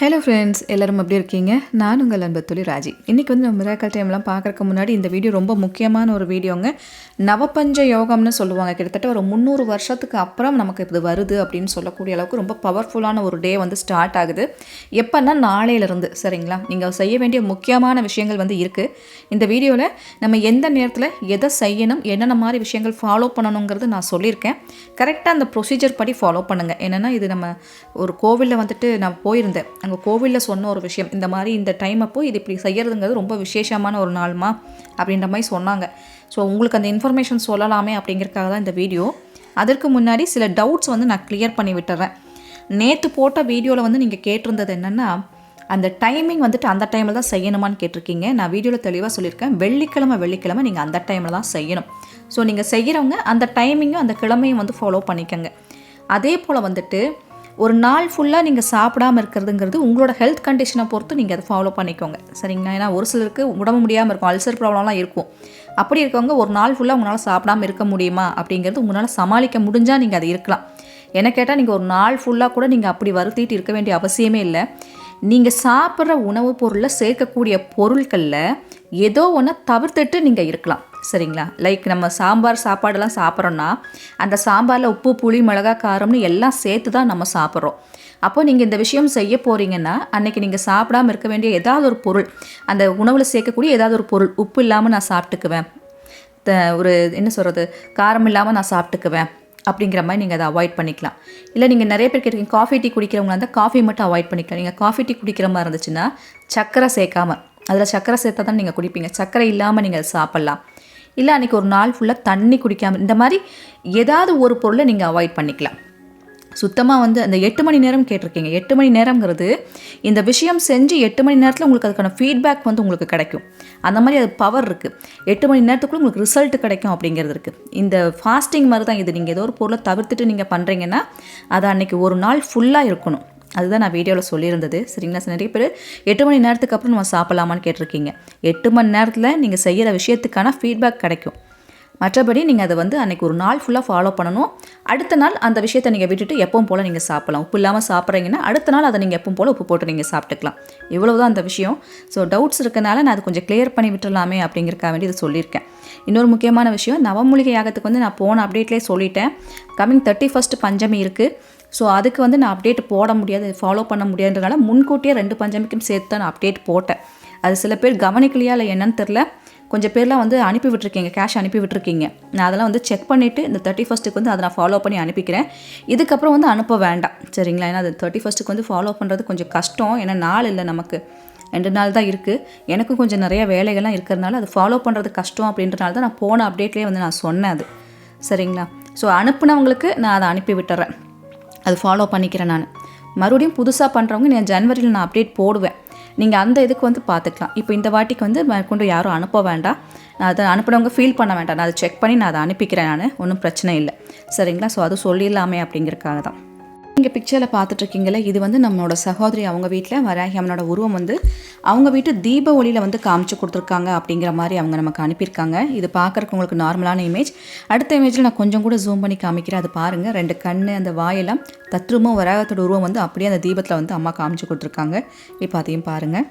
Hello friends எல்லாரும் எப்படி இருக்கீங்க? நான் உங்கள் அன்பு தொழில் ராஜி. இன்றைக்கி வந்து நம்ம மிராக்கல் டைம்லாம் பார்க்குறக்கு முன்னாடி இந்த வீடியோ ரொம்ப முக்கியமான ஒரு வீடியோங்க நவபஞ்ச யோகம்னு சொல்லுவாங்க. கிட்டத்தட்ட ஒரு முந்நூறு வருஷத்துக்கு அப்புறம் நமக்கு இது வருது அப்படின்னு சொல்லக்கூடிய அளவுக்கு ரொம்ப பவர்ஃபுல்லான ஒரு டே வந்து ஸ்டார்ட் ஆகுது. எப்போன்னா நாளையிலேருந்து சரிங்களா? நீங்கள் செய்ய வேண்டிய முக்கியமான விஷயங்கள் வந்து இருக்குது இந்த வீடியோவில் நம்ம எந்த நேரத்தில் எதை செய்யணும் என்னென்ன மாதிரி விஷயங்கள் ஃபாலோ பண்ணணுங்கிறது நான் சொல்லியிருக்கேன். கரெக்டாக அந்த ப்ரொசீஜர் படி ஃபாலோ பண்ணுங்கள் என்னென்னா இது நம்ம ஒரு கோவிலில் வந்துட்டு நான் போயிருந்தேன். அங்கே கோவிலில் சொன்ன ஒரு விஷயம் இந்த மாதிரி இந்த டைம் அப்போ இது இப்படி செய்யறதுங்கிறது ரொம்ப விசேஷமான ஒரு நாள்மா அப்படின்ற மாதிரி சொன்னாங்க. ஸோ உங்களுக்கு அந்த இன்ஃபர்மேஷன் சொல்லலாமே அப்படிங்கிறதுக்காக தான் இந்த வீடியோ அதற்கு முன்னாடி சில டவுட்ஸ் வந்து நான் கிளியர் பண்ணி விட்டுறேன். நேற்று போட்ட வீடியோவில் வந்து நீங்கள் கேட்டிருந்தது என்னென்னா அந்த டைமிங் வந்துட்டு அந்த டைமில் தான் செய்யணுமான்னு கேட்டிருக்கீங்க. நான் வீடியோவில் தெளிவாக சொல்லியிருக்கேன். வெள்ளிக்கிழமை வெள்ளிக்கிழமை நீங்கள் அந்த டைமில் தான் செய்யணும். ஸோ நீங்கள் செய்கிறவங்க அந்த டைமிங்கும் அந்த கிழமையும் வந்து ஃபாலோ பண்ணிக்கோங்க. அதே போல் வந்துட்டு ஒரு நாள் ஃபுல்லாக நீங்கள் சாப்பிடாம இருக்கிறதுங்கிறது உங்களோட ஹெல்த் கண்டிஷனை பொறுத்து நீங்கள் அதை ஃபாலோ பண்ணிக்கோங்க. சரிங்களா? ஏன்னா ஒரு சிலருக்கு உடம்பு முடியாமல் இருக்கும் அல்சர் ப்ராப்ளம்லாம் இருக்கும். அப்படி இருக்கவங்க ஒரு நாள் ஃபுல்லாக உங்களால் சாப்பிடாம இருக்க முடியுமா? அப்படிங்கிறது உங்களால் சமாளிக்க முடிஞ்சால் நீங்கள் அதை இருக்கலாம். என்ன கேட்டால் நீங்கள் ஒரு நாள் ஃபுல்லாக கூட நீங்கள் அப்படி வருத்திட்டு இருக்க வேண்டிய அவசியமே இல்லை. நீங்கள் சாப்பிட்ற உணவுப் பொருளில் சேர்க்கக்கூடிய பொருட்களில் ஏதோ ஒன்று தவிர்த்துட்டு நீங்கள் இருக்கலாம். சரிங்களா? லைக் நம்ம சாம்பார் சாப்பாடெல்லாம் சாப்பிட்றோன்னா அந்த சாம்பாரில் உப்பு புளி மிளகா காரம்னு எல்லாம் சேர்த்து தான் நம்ம சாப்பிட்றோம். அப்போ நீங்கள் இந்த விஷயம் செய்ய போகிறீங்கன்னா அன்றைக்கி நீங்கள் சாப்பிடாம இருக்க வேண்டிய ஏதாவது ஒரு பொருள் அந்த உணவில் சேர்க்கக்கூடிய ஏதாவது ஒரு பொருள் உப்பு இல்லாமல் நான் சாப்பிட்டுக்குவேன். த- ஒரு என்ன சொல்கிறது காரம் இல்லாமல் நான் சாப்பிட்டுக்குவேன். அப்படிங்கிற மாதிரி நீங்கள் அதை அவாய்ட் பண்ணிக்கலாம். இல்லை நீங்கள் நிறைய பேர் கேட்டிருக்கீங்க காஃபி டீ குடிக்கிறவங்களா இருந்தால் காஃபி மட்டும் அவாய்ட் பண்ணிக்கலாம். நீங்கள் காஃபி டீ குடிக்கிற மாதிரி இருந்துச்சுன்னா சர்க்கரை சேர்க்காம அதில் சர்க்கரை சேர்த்தா தான் நீங்கள் குடிப்பீங்க. சர்க்கரை இல்லாமல் நீங்கள் அதை சாப்பிட்லாம். இல்லை அன்றைக்கி ஒரு நாள் ஃபுல்லாக தண்ணி குடிக்காமல் இந்த மாதிரி ஏதாவது ஒரு பொருளை நீங்கள் அவாய்ட் பண்ணிக்கலாம். சுத்தமாக வந்து அந்த எட்டு மணி நேரம் கேட்டிருக்கீங்க. எட்டு மணி நேரங்கிறது இந்த விஷயம் செஞ்சு எட்டு மணி நேரத்தில் உங்களுக்கு அதுக்கான ஃபீட்பேக் வந்து உங்களுக்கு கிடைக்கும். அந்த மாதிரி அது பவர் இருக்குது எட்டு மணி நேரத்துக்குள்ளே உங்களுக்கு ரிசல்ட் கிடைக்கும் அப்படிங்கிறது இருக்குது இந்த ஃபாஸ்டிங் மாதிரி தான் இது. நீங்கள் ஏதோ ஒரு பொருளை தவிர்த்துட்டு நீங்கள் பண்ணுறீங்கன்னா அது அன்றைக்கி ஒரு நாள் ஃபுல்லாக இருக்கணும். அதுதான் நான் வீடியோவில் சொல்லியிருந்தது. சரிங்களா? சார் நிறைய பேர் எட்டு மணி நேரத்துக்கு அப்புறம் நம்ம சாப்பிட்லாமான்னு கேட்டிருக்கீங்க. எட்டு மணி நேரத்தில் நீங்கள் செய்கிற விஷயத்துக்கான ஃபீட்பேக் கிடைக்கும். மற்றபடி நீங்கள் அதை வந்து அன்றைக்கி ஒரு நாள் ஃபுல்லாக ஃபாலோ பண்ணணும். அடுத்த நாள் அந்த விஷயத்தை நீங்கள் விட்டுட்டு எப்பவும் போல் நீங்கள் சாப்பிடலாம். உப்பு இல்லாமல் சாப்பிட்றீங்கன்னா அடுத்த நாள் அதை நீங்கள் எப்பவும் போல் உப்பு போட்டு நீங்கள் சாப்பிட்டுக்கலாம். இவ்வளவுதான் அந்த விஷயம். ஸோ டவுட்ஸ் இருக்கனால நான் அதை கொஞ்சம் கிளியர் பண்ணி விட்டுடலாமே அப்படிங்கிறக்காக வேண்டி இது சொல்லியிருக்கேன். இன்னொரு முக்கியமான விஷயம் நவமூலிகை யாகத்துக்கு வந்து நான் போன அப்டேட்லேயே சொல்லிட்டேன். கம்மிங் தேர்ட்டி ஃபஸ்ட் பஞ்சமி இருக்குது ஸோ அதுக்கு வந்து நான் அப்டேட் போட முடியாது ஃபாலோ பண்ண முடியாதுன்றனால முன்கூட்டியே ரெண்டு பஞ்சமிக்கும் சேர்த்து தான் நான் அப்டேட் போட்டேன். அது சில பேர் கவனிக்கலையா இல்லை என்னன்னு தெரில கொஞ்சம் பேர்லாம் வந்து அனுப்பி விட்டுருக்கீங்க கேஷ் அனுப்பி விட்டுருக்கீங்க. நான் அதெல்லாம் வந்து செக் பண்ணிவிட்டு இந்த தேர்ட்டி ஃபஸ்ட்டுக்கு வந்து அதை நான் ஃபாலோ பண்ணி அனுப்பிக்கிறேன். இதுக்கப்புறம் வந்து அனுப்ப வேண்டாம் சரிங்களா? ஏன்னா அது தேர்ட்டி ஃபஸ்ட்டுக்கு வந்து ஃபாலோ பண்ணுறது கொஞ்சம் கஷ்டம். ஏன்னா நாள் இல்லை நமக்கு. ரெண்டு நாள் தான் இருக்குது எனக்கும் கொஞ்சம் நிறைய வேலைகள்லாம் இருக்கிறதுனால அது ஃபாலோ பண்ணுறது கஷ்டம் அப்படின்றனால தான் நான் போன அப்டேட்லேயே வந்து நான் சொன்னேன் அது. சரிங்களா? ஸோ அனுப்புனவங்களுக்கு நான் அதை அனுப்பி விட்டுறேன். அது ஃபாலோ பண்ணிக்கிறேன் நான். மறுபடியும் புதுசாக பண்ணுறவங்க நான் ஜனவரியில் நான் அப்டேட் போடுவேன். நீங்கள் அந்த இதுக்கு வந்து பார்த்துக்கலாம் இப்போ இந்த வாட்டிக்கு வந்து கொண்டு யாரும் அனுப்ப வேண்டாம். நான் அதை அனுப்பினவங்க ஃபீல் பண்ண வேண்டாம். நான் அதை செக் பண்ணி நான் அதை அனுப்பிக்கிறேன் நான். ஒன்றும் பிரச்சனை இல்லை. சரிங்களா? ஸோ அது சொல்லிடலாமே அப்படிங்கிறதுக்காக தான் இங்கே பிக்சரில் பார்த்துட்ருக்கீங்களே இது வந்து நம்மளோட சகோதரி அவங்க வீட்டில் வராகி அம்மனோட உருவம் வந்து அவங்க வீட்டு தீப ஒளியில் வந்து காமிச்சு கொடுத்துருக்காங்க அப்படிங்கிற மாதிரி அவங்க நமக்கு அனுப்பியிருக்காங்க. இது பார்க்குறக்கு உங்களுக்கு நார்மலான இமேஜ் அடுத்த இமேஜில் நான் கொஞ்சம் கூட ஜூம் பண்ணி காமிக்கிறேன். அது பாருங்கள் ரெண்டு கண் அந்த வாயெல்லாம் தத்ரூபம் வராகத்தோட உருவம் வந்து அப்படியே அந்த தீபத்தில் வந்து அம்மா காமிச்சு கொடுத்துருக்காங்க. இப்போ அதையும் பாருங்கள்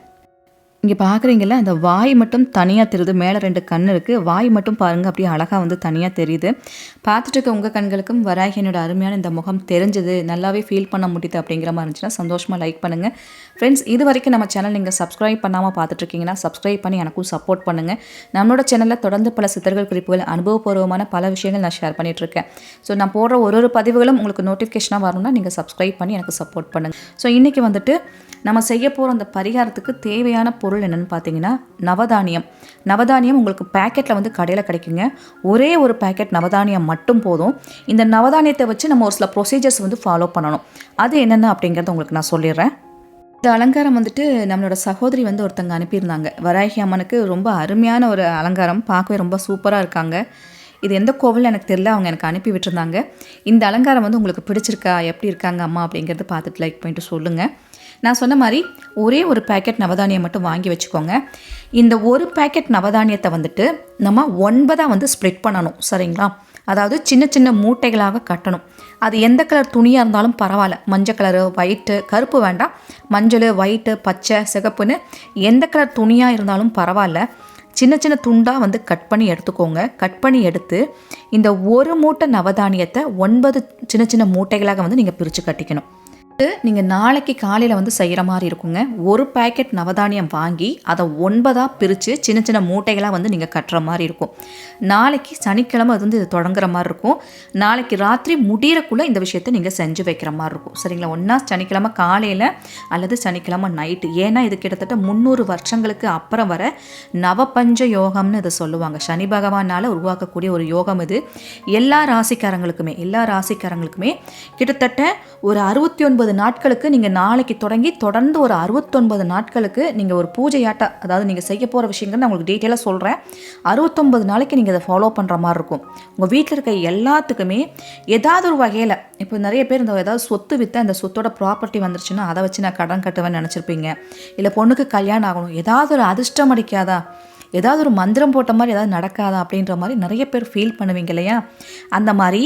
இங்கே பார்க்குறீங்கள அந்த வாய் மட்டும் தனியாக தெரியுது. மேலே ரெண்டு கண் இருக்குது வாய் மட்டும் பாருங்கள் அப்படியே அழகாக வந்து தனியாக தெரியுது. பார்த்துட்டு இருக்க உங்கள் கண்களுக்கும் வராகியனோட அருமையான இந்த முகம் தெரிஞ்சது. நல்லாவே ஃபீல் பண்ண முடியுது அப்படிங்கிற மாதிரி இருந்துச்சுன்னா சந்தோஷமாக லைக் பண்ணுங்கள் ஃப்ரெண்ட்ஸ் இது வரைக்கும் நம்ம சேனல் நீங்கள் சப்ஸ்கிரைப் பண்ணாமல் பார்த்துட்ருக்கீங்கன்னா சப்ஸ்கிரைப் பண்ணி எனக்கும் சப்போர்ட் பண்ணுங்கள் நம்மளோட சேனலில் தொடர்ந்து பல சித்தர்கள் குறிப்புகள் அனுபவபூர்வமான பல விஷயங்கள் நான் ஷேர் பண்ணிகிட்ருக்கேன் ஸோ நான் போடுற ஒரு ஒரு பதிவுகளும் உங்களுக்கு நோட்டிஃபிகேஷனாக வரணும்னா நீங்கள் சப்ஸ்கிரைப் பண்ணி எனக்கு சப்போர்ட் பண்ணுங்கள் ஸோ இன்றைக்கி வந்துட்டு நம்ம செய்ய போகிற அந்த பரிகாரத்துக்கு தேவையான பொருள் என்னென்னு பார்த்தீங்கன்னா நவதானியம். நவதானியம் உங்களுக்கு பேக்கெட்டில் வந்து கடையில் கிடைக்குங்க. ஒரே ஒரு பேக்கெட் நவதானியம் மட்டும் போதும். இந்த நவதானியத்தை வச்சு நம்ம ஒரு சில ப்ரொசீஜர்ஸ் வந்து ஃபாலோ பண்ணணும். அது என்னென்ன அப்படிங்கிறத உங்களுக்கு நான் சொல்லிடுறேன். இந்த அலங்காரம் வந்துட்டு நம்மளோட சகோதரி வந்து ஒருத்தங்க அனுப்பியிருந்தாங்க. வராகி அம்மனுக்கு ரொம்ப அருமையான ஒரு அலங்காரம். பார்க்கவே ரொம்ப சூப்பராக இருக்காங்க. இது எந்த கோவில் எனக்கு தெரியல. அவங்க எனக்கு அனுப்பி விட்டுருந்தாங்க. இந்த அலங்காரம் வந்து உங்களுக்கு பிடிச்சிருக்கா? எப்படி இருக்காங்க அம்மா அப்படிங்கிறத பார்த்துட்டு லைக் பண்ணிட்டு சொல்லுங்கள் நான் சொன்ன மாதிரி ஒரே ஒரு பேக்கெட் நவதானியம் மட்டும் வாங்கி வச்சுக்கோங்க. இந்த ஒரு பேக்கெட் நவதானியத்தை வந்துட்டு நம்ம ஒன்பதாக வந்து ஸ்ப்ளிட் பண்ணணும் சரிங்களா? அதாவது சின்ன சின்ன மூட்டைகளாக கட்டணும். அது எந்த கலர் துணியாக இருந்தாலும் பரவாயில்ல. மஞ்சள் கலரு ஒயிட்டு கருப்பு வேண்டாம். மஞ்சள் ஒயிட்டு பச்சை சிகப்புன்னு எந்த கலர் துணியாக இருந்தாலும் பரவாயில்ல. சின்ன சின்ன துண்டாக வந்து கட் பண்ணி எடுத்துக்கோங்க. கட் பண்ணி எடுத்து இந்த ஒரு மூட்டை நவதானியத்தை ஒன்பது சின்ன சின்ன மூட்டைகளாக வந்து நீங்கள் பிரித்து கட்டிக்கணும். நீங்கள் நாளைக்கு காலையில் வந்து செய்கிற மாதிரி இருக்குங்க. ஒரு பேக்கெட் நவதானியம் வாங்கி அதை ஒன்பதாக பிரித்து சின்ன சின்ன மூட்டைகளாக வந்து நீங்கள் கட்டுற மாதிரி இருக்கும். நாளைக்கு சனிக்கிழமை அது வந்து இது தொடங்குற மாதிரி இருக்கும். நாளைக்கு ராத்திரி முடிகிறக்குள்ளே இந்த விஷயத்தை நீங்கள் செஞ்சு வைக்கிற மாதிரி இருக்கும். சரிங்களா? ஒன்றா சனிக்கிழமை காலையில் அல்லது சனிக்கிழமை நைட்டு ஏன்னா இது கிட்டத்தட்ட முந்நூறு வருஷங்களுக்கு அப்புறம் வர நவபஞ்ச யோகம்னு இதை சொல்லுவாங்க. சனி பகவானால் உருவாக்கக்கூடிய ஒரு யோகம் இது. எல்லா ராசிக்காரங்களுக்குமே எல்லா ராசிக்காரங்களுக்குமே கிட்டத்தட்ட ஒரு அறுபத்தி ஒன்பது நாட்களுக்கு நீங்கள் நாளைக்கு தொடங்கி தொடர்ந்து ஒரு அறுபத்தொன்பது நாட்களுக்கு நீங்கள் ஒரு பூஜையாட்ட அதாவது நீங்கள் செய்ய போகிற விஷயங்கள் நான் உங்களுக்கு டீட்டெயிலாக சொல்கிறேன் அறுபத்தொன்பது நாளைக்கு நீங்கள் அதை ஃபாலோ பண்ணுற மாதிரி இருக்கும். உங்கள் வீட்டில் இருக்க எல்லாத்துக்குமே ஏதாவது ஒரு வகையில் இப்போ நிறைய பேர் இந்த ஏதாவது சொத்து விற்று அந்த சொத்தோட ப்ராப்பர்ட்டி வந்துருச்சுன்னா அதை வச்சு நான் கடன் கட்டுவேன்னு நினச்சிருப்பீங்க. இல்லை பொண்ணுக்கு கல்யாணம் ஆகணும் ஏதாவது ஒரு அதிர்ஷ்டம் அடிக்காதா? ஏதாவது ஒரு மந்திரம் போட்ட மாதிரி ஏதாவது நடக்காதா அப்படின்ற மாதிரி நிறைய பேர் ஃபீல் பண்ணுவீங்க இல்லையா? அந்த மாதிரி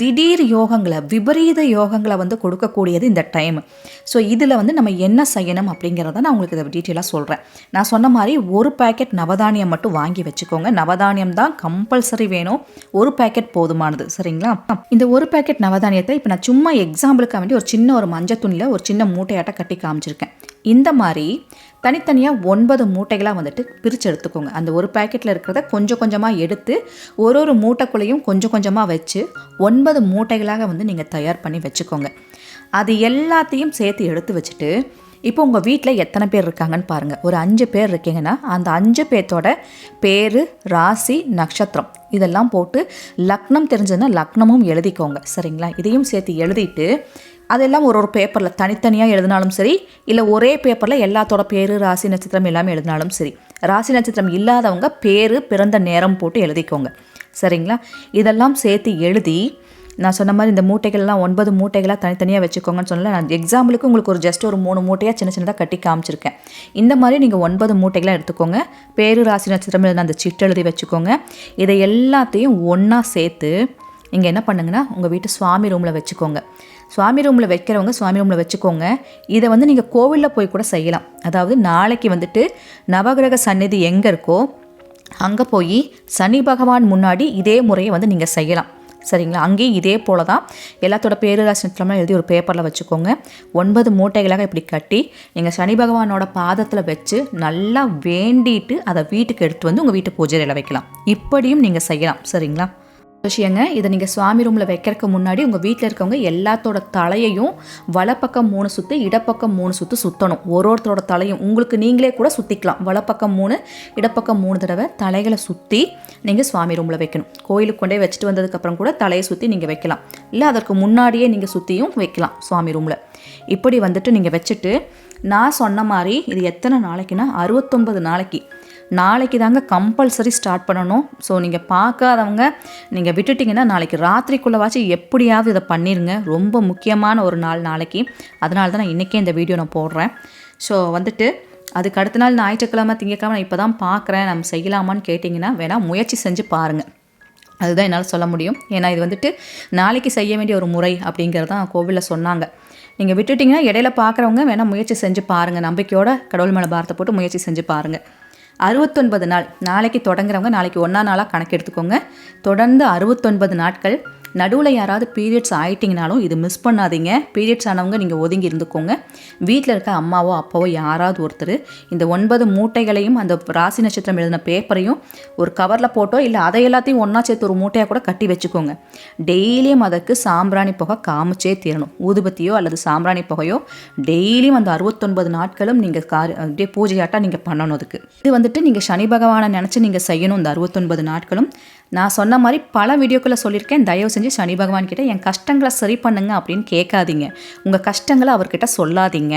திடீர் யோகங்களை விபரீத யோகங்களை வந்து கொடுக்கக்கூடியது இந்த டைம் ஸோ இதில் வந்து நம்ம என்ன செய்யணும் அப்படிங்கிறத நான் உங்களுக்கு இதை டீட்டெயிலாக சொல்கிறேன் நான் சொன்ன மாதிரி ஒரு பேக்கெட் நவதானியம் மட்டும் வாங்கி வச்சுக்கோங்க. நவதானியம் தான் கம்பல்சரி வேணும். ஒரு பேக்கெட் போதுமானது. சரிங்களா? இந்த ஒரு பேக்கெட் நவதானியத்தை இப்போ நான் சும்மா எக்ஸாம்பிளுக்காக வேண்டி ஒரு சின்ன ஒரு மஞ்சள் துணியில் ஒரு சின்ன மூட்டையாட்ட கட்டி காமிச்சிருக்கேன். இந்த மாதிரி தனித்தனியாக ஒன்பது மூட்டைகளாக வந்துட்டு பிரித்து எடுத்துக்கோங்க. அந்த ஒரு பேக்கெட்டில் இருக்கிறத கொஞ்சம் கொஞ்சமாக எடுத்து ஒரு ஒரு மூட்டைக்குள்ளேயும் கொஞ்சம் கொஞ்சமாக வச்சு ஒன்பது மூட்டைகளாக வந்து நீங்கள் தயார் பண்ணி வச்சுக்கோங்க. அது எல்லாத்தையும் சேர்த்து எடுத்து வச்சுட்டு இப்போ உங்கள் வீட்டில் எத்தனை பேர் இருக்காங்கன்னு பாருங்கள் ஒரு அஞ்சு பேர் இருக்கீங்கன்னா அந்த அஞ்சு பேர்த்தோட பேர் ராசி நட்சத்திரம். இதெல்லாம் போட்டு லக்னம் தெரிஞ்சதுன்னா லக்னமும் எழுதிக்கோங்க. சரிங்களா? இதையும் சேர்த்து எழுதிட்டு அதெல்லாம் ஒரு ஒரு பேப்பரில் தனித்தனியாக எழுதினாலும் சரி இல்லை ஒரே பேப்பரில் எல்லாத்தோட பேர் ராசி நட்சத்திரம் எல்லாமே எழுதினாலும் சரி ராசி நட்சத்திரம் இல்லாதவங்க பேர் பிறந்த நேரம் போட்டு எழுதிக்கோங்க. சரிங்களா? இதெல்லாம் சேர்த்து எழுதி நான் சொன்ன மாதிரி இந்த மூட்டைகள்லாம் ஒன்பது மூட்டைகளாக தனித்தனியாக வச்சுக்கோங்கன்னு சொன்னல நான் எக்ஸாம்பிளுக்கு உங்களுக்கு ஒரு ஜஸ்ட் ஒரு மூணு மூட்டையாக சின்ன சின்னதாக கட்டி காமிச்சிருக்கேன். இந்த மாதிரி நீங்கள் ஒன்பது மூட்டைகளாக எடுத்துக்கோங்க. பேரு ராசி நட்சத்திரம் எழுதின அந்த சிட்டு எழுதி வச்சுக்கோங்க. இதை எல்லாத்தையும் ஒன்றா சேர்த்து நீங்கள் என்ன பண்ணுங்கன்னா உங்கள் வீட்டு சுவாமி ரூமில் வச்சுக்கோங்க. சுவாமி ரூமில் வைக்கிறவங்க சுவாமி ரூமில் வச்சுக்கோங்க. இதை வந்து நீங்கள் கோவிலில் போய் கூட செய்யலாம். அதாவது நாளைக்கு வந்துட்டு நவகிரக சந்நிதி எங்கே இருக்கோ அங்கே போய் சனி பகவான் முன்னாடி இதே முறையை வந்து நீங்கள் செய்யலாம். சரிங்களா? அங்கேயும் இதே போல தான் எல்லாத்தோட பேருராசனத்துலலாம் எழுதி ஒரு பேப்பரில் வச்சுக்கோங்க. ஒன்பது மூட்டைகளாக இப்படி கட்டி நீங்கள் சனி பகவானோட பாதத்தில் வச்சு நல்லா வேண்டிட்டு அதை வீட்டுக்கு எடுத்து வந்து உங்கள் வீட்டு பூஜையில் வைக்கலாம். இப்படியும் நீங்கள் செய்யலாம். சரிங்களா? விஷயங்க. இதை நீங்கள் சுவாமி ரூமில் வைக்கிறதுக்கு முன்னாடி உங்கள் வீட்டில் இருக்கவங்க எல்லாத்தோட தலையையும் வலப்பக்கம் மூணு சுற்று இடப்பக்கம் மூணு சுற்று சுற்றணும் ஒரு ஒருத்தரோட தலையும் உங்களுக்கு நீங்களே கூட சுற்றிக்கலாம் வலப்பக்கம் மூணு இடப்பக்கம் மூணு தடவை தலைகளை சுற்றி நீங்கள் சுவாமி ரூமில் வைக்கணும். கோயிலுக்கு கொண்டே வச்சுட்டு வந்ததுக்கப்புறம் கூட தலையை சுற்றி நீங்கள் வைக்கலாம். இல்லை அதற்கு முன்னாடியே நீங்கள் சுற்றியும் வைக்கலாம் சுவாமி ரூமில். இப்படி வந்துட்டு நீங்கள் வச்சுட்டு நான் சொன்ன மாதிரி இது எத்தனை நாளைக்குன்னா அறுபத்தொன்பது நாளைக்கு. நாளைக்கு தாங்க கம்பல்சரி ஸ்டார்ட் பண்ணணும். ஸோ நீங்கள் பார்க்காதவங்க நீங்கள் விட்டுட்டிங்கன்னா நாளைக்கு ராத்திரிக்குள்ளவாச்சும் எப்படியாவது இதை பண்ணிடுங்க ரொம்ப முக்கியமான ஒரு நாள் நாளைக்கு. அதனால தான் நான் இன்றைக்கே இந்த வீடியோ நான் போடுறேன். ஸோ வந்துட்டு அதுக்கு அடுத்த நாள் ஞாயிற்றுக்கிழமை திங்கக்கிழமை நான் இப்போ தான் பார்க்குறேன். நம்ம செய்யலாமான்னு கேட்டிங்கன்னா வேணால் முயற்சி செஞ்சு பாருங்கள் அதுதான் என்னால் சொல்ல முடியும். ஏன்னா இது வந்துட்டு நாளைக்கு செய்ய வேண்டிய ஒரு முறை அப்படிங்கிறது தான் கோவிலில் சொன்னாங்க. நீங்கள் விட்டுட்டிங்கன்னா இடையில பார்க்குறவங்க வேணால் முயற்சி செஞ்சு பாருங்கள் நம்பிக்கையோட கடவுள் மேலே பாரத்தை போட்டு முயற்சி செஞ்சு பாருங்கள் அறுபத்தொன்பது நாள். நாளைக்கு தொடங்குறவங்க நாளைக்கு ஒன்றா நாளாக கணக்கு எடுத்துக்கோங்க. தொடர்ந்து அறுபத்தொன்பது நாட்கள் நடுவில் யாராவது பீரியட்ஸ் ஆயிட்டிங்கனாலும் இது மிஸ் பண்ணாதீங்க. பீரியட்ஸ் ஆனவங்க நீங்கள் ஒதுங்கி இருந்துக்கோங்க. வீட்டில் இருக்க அம்மாவோ அப்பாவோ யாராவது ஒருத்தர் இந்த ஒன்பது மூட்டைகளையும் அந்த ராசி நட்சத்திரம் எழுதின பேப்பரையும் ஒரு கவரில் போட்டோ இல்லை அதை எல்லாத்தையும் ஒன்றா சேர்த்து ஒரு மூட்டையாக கூட கட்டி வச்சுக்கோங்க. டெய்லியும் அதற்கு சாம்பிராணி புகை காமிச்சே தீரணும். ஊதுபத்தியோ அல்லது சாம்பிராணி புகையோ டெய்லியும் அந்த அறுபத்தொன்பது நாட்களும் நீங்கள் கார் அப்படியே பூஜையாட்டாக நீங்கள் பண்ணணும் அதுக்கு. இது வந்துட்டு நீங்கள் சனி பகவானை நினச்சி நீங்கள் செய்யணும் இந்த அறுபத்தொன்பது நாட்களும். நான் சொன்ன மாதிரி பல வீடியோக்களை சொல்லியிருக்கேன். தயவு செஞ்சு சனி பகவான் கிட்ட என் கஷ்டங்களை சரி பண்ணுங்க அப்படின்னு கேட்காதீங்க. உங்கள் கஷ்டங்களை அவர்கிட்ட சொல்லாதீங்க.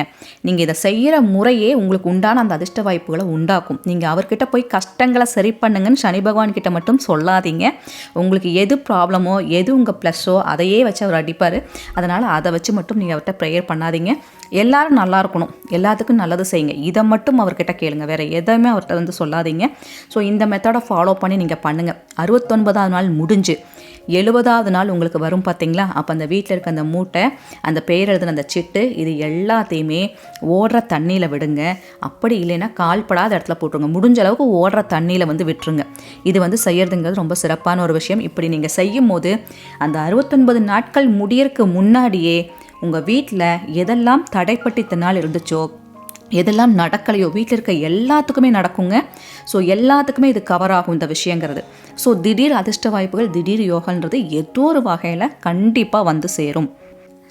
நீங்கள் இதை செய்கிற முறையே உங்களுக்கு உண்டான அந்த அதிர்ஷ்ட வாய்ப்புகளை உண்டாக்கும். நீங்கள் அவர்கிட்ட போய் கஷ்டங்களை சரி பண்ணுங்கன்னு சனி பகவான் கிட்ட மட்டும் சொல்லாதீங்க. உங்களுக்கு எது ப்ராப்ளமோ எது உங்கள் ப்ளஸ்ஸோ அதையே வச்சு அவர் அடிப்பார். அதனால் அதை வச்சு மட்டும் நீங்கள் அவர்கிட்ட ப்ரேயர் பண்ணாதீங்க. எல்லாரும் நல்லா இருக்கணும். எல்லாத்துக்கும் நல்லது செய்யுங்க. இதை மட்டும் அவர்கிட்ட கேளுங்க. வேறு எதையுமே அவர்கிட்ட வந்து சொல்லாதீங்க. ஸோ இந்த மெத்தடை ஃபாலோ பண்ணி நீங்கள் பண்ணுங்கள் அறுபத்தொன்பதாவது நாள் முடிஞ்சு. எழுபதாவது நாள் உங்களுக்கு வரும் பார்த்தீங்களா அப்போ அந்த வீட்டில் இருக்க அந்த மூட்டை அந்த பெயர் எழுதின அந்த சிட்டு இது எல்லாத்தையுமே ஓடுற தண்ணியில் விடுங்க. அப்படி இல்லைன்னா கால்படாத இடத்துல போட்டுருங்க. முடிஞ்ச அளவுக்கு ஓடுற தண்ணியில் வந்து விட்டுருங்க. இது வந்து செய்யறதுங்கிறது ரொம்ப சிறப்பான ஒரு விஷயம். இப்படி நீங்கள் செய்யும் போது அந்த அறுபத்தொன்பது நாட்கள் முடியறதுக்கு முன்னாடியே உங்கள் வீட்டில் எதெல்லாம் தடைப்பட்டு இத்தனை நாள் இருந்துச்சோ எதெல்லாம் நடக்கலையோ வீட்டில் இருக்க எல்லாத்துக்குமே நடக்குங்க. ஸோ எல்லாத்துக்குமே இது கவர் ஆகும் இந்த விஷயங்கிறது. ஸோ திடீர் அதிர்ஷ்ட வாய்ப்புகள் திடீர் யோகன்றது ஏதோ ஒரு வகையில் கண்டிப்பாக வந்து சேரும்.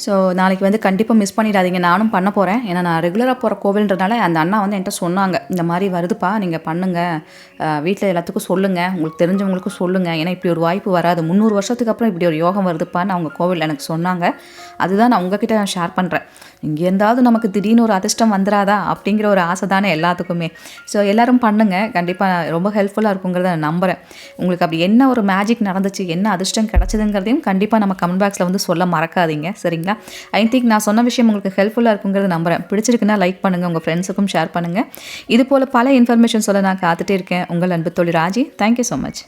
ஸோ நாளைக்கு வந்து கண்டிப்பாக மிஸ் பண்ணிடாதீங்க. நானும் பண்ண போகிறேன் ஏன்னா நான் ரெகுலராக போகிற கோவில்ன்றனால அந்த அண்ணா வந்து என்கிட்ட சொன்னாங்க. இந்த மாதிரி வருதுப்பா நீங்கள் பண்ணுங்கள் வீட்டில் எல்லாத்துக்கும் சொல்லுங்கள் உங்களுக்கு தெரிஞ்சவங்களுக்கும் சொல்லுங்கள் ஏன்னா இப்படி ஒரு வாய்ப்பு வராது. முந்நூறு வருஷத்துக்கு அப்புறம் இப்படி ஒரு யோகம் வருதுப்பான்னு அவங்க கோவில் எனக்கு சொன்னாங்க. அதுதான் நான் உங்ககிட்ட நான் ஷேர் பண்ணுறேன் இங்கே இருந்தாவது நமக்கு திடீர்னு ஒரு அதிர்ஷ்டம் வந்துடாதா அப்படிங்கிற ஒரு ஆசை தானே எல்லாத்துக்குமே. ஸோ எல்லோரும் பண்ணுங்கள் கண்டிப்பாக ரொம்ப ஹெல்ப்ஃபுல்லாக இருக்குங்கிறத நான் நம்புகிறேன் உங்களுக்கு அப்படி என்ன ஒரு மேஜிக் நடந்துச்சு? என்ன அதிர்ஷ்டம் கிடச்சிதுங்கிறதையும் கண்டிப்பாக நம்ம கமெண்ட் பாக்ஸில் வந்து சொல்ல மறக்காதீங்க. சரிங்களா? சரிங்களா ஐ திங்க் நான் சொன்ன விஷயம் உங்களுக்கு ஹெல்ப்ஃபுல்லாக இருக்குங்கிறத நம்புகிறேன் பிடிச்சிருக்குன்னா லைக் பண்ணுங்கள் உங்கள் ஃப்ரெண்ட்ஸுக்கும் ஷேர் பண்ணுங்கள் இது போல் பல இன்ஃபர்மேஷன் சொல்ல நான் காத்துட்டே இருக்கேன். உங்கள் அன்பு தொழில் ராஜி தேங்க்யூ ஸோ மச்